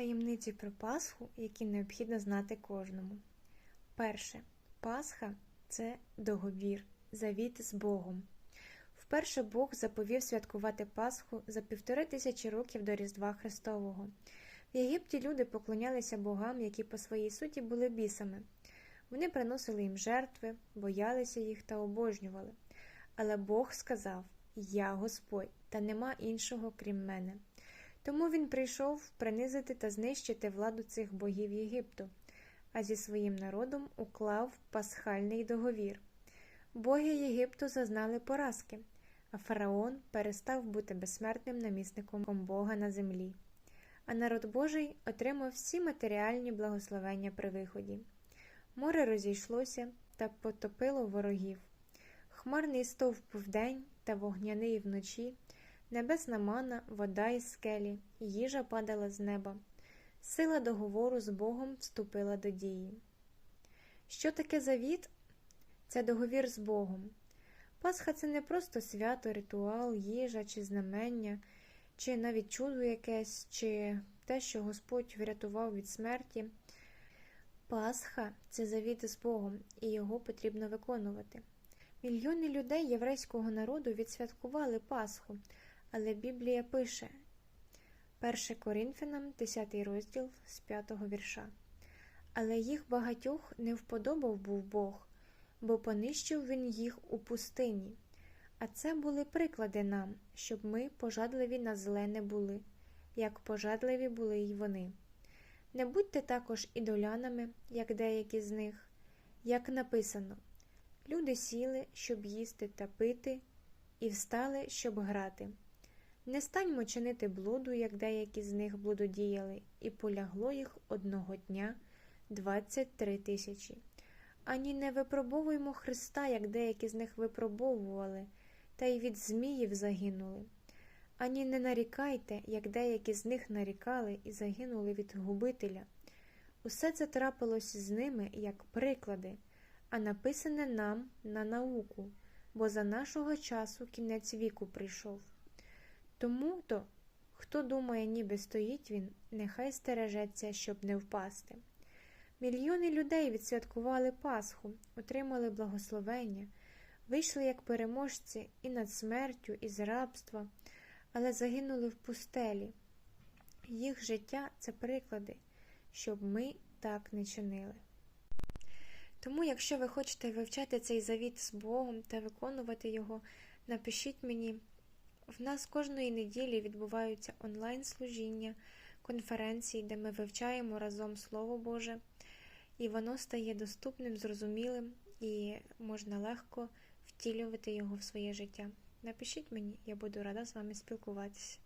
Таємниці про Пасху, які необхідно знати кожному. Перше. Пасха це договір, завіт з Богом. Вперше Бог заповів святкувати Пасху за півтори тисячі років до Різдва Христового. В Єгипті люди поклонялися богам, які по своїй суті були бісами. Вони приносили їм жертви, боялися їх та обожнювали. Але Бог сказав: Я Господь, та нема іншого, крім мене. Тому він прийшов принизити та знищити владу цих богів Єгипту, а зі своїм народом уклав пасхальний договір. Боги Єгипту зазнали поразки, а фараон перестав бути безсмертним намісником Бога на землі. А народ Божий отримав всі матеріальні благословення при виході. Море розійшлося та потопило ворогів. Хмарний стовп вдень та вогняний вночі, небесна мана, вода із скелі, їжа падала з неба. Сила договору з Богом вступила до дії. Що таке завіт? Це договір з Богом. Пасха це не просто свято, ритуал, їжа чи знамення, чи навіть чудо якесь, чи те, що Господь врятував від смерті. Пасха це завіт з Богом, і його потрібно виконувати. Мільйони людей єврейського народу відсвяткували Пасху, але Біблія пише 1 Коринфянам, 10 розділ з 5 вірша. Але їх багатьох не вподобав був Бог, бо понищив він їх у пустині. А це були приклади нам, щоб ми пожадливі на зле не були, як пожадливі були й вони. Не будьте також ідолянами, як деякі з них, як написано люди сіли, щоб їсти та пити, і встали, щоб грати. Не станьмо чинити блуду, як деякі з них блудодіяли, і полягло їх одного дня двадцять три тисячі. Ані не випробовуймо Христа, як деякі з них випробовували, та й від зміїв загинули. Ані не нарікайте, як деякі з них нарікали і загинули від губителя. Усе це трапилось з ними як приклади, а написане нам на науку, бо за нашого часу кінець віку прийшов. Тому то, хто думає, ніби стоїть він, нехай стережеться, щоб не впасти. Мільйони людей відсвяткували Пасху, отримали благословення, вийшли як переможці і над смертю, і з рабства, але загинули в пустелі. Їх життя це приклади, щоб ми так не чинили. Тому, якщо ви хочете вивчати цей завіт з Богом та виконувати його, напишіть мені. В нас кожної неділі відбуваються онлайн-служіння, конференції, де ми вивчаємо разом Слово Боже, і воно стає доступним, зрозумілим і можна легко втілювати його в своє життя. Напишіть мені, я буду рада з вами спілкуватися.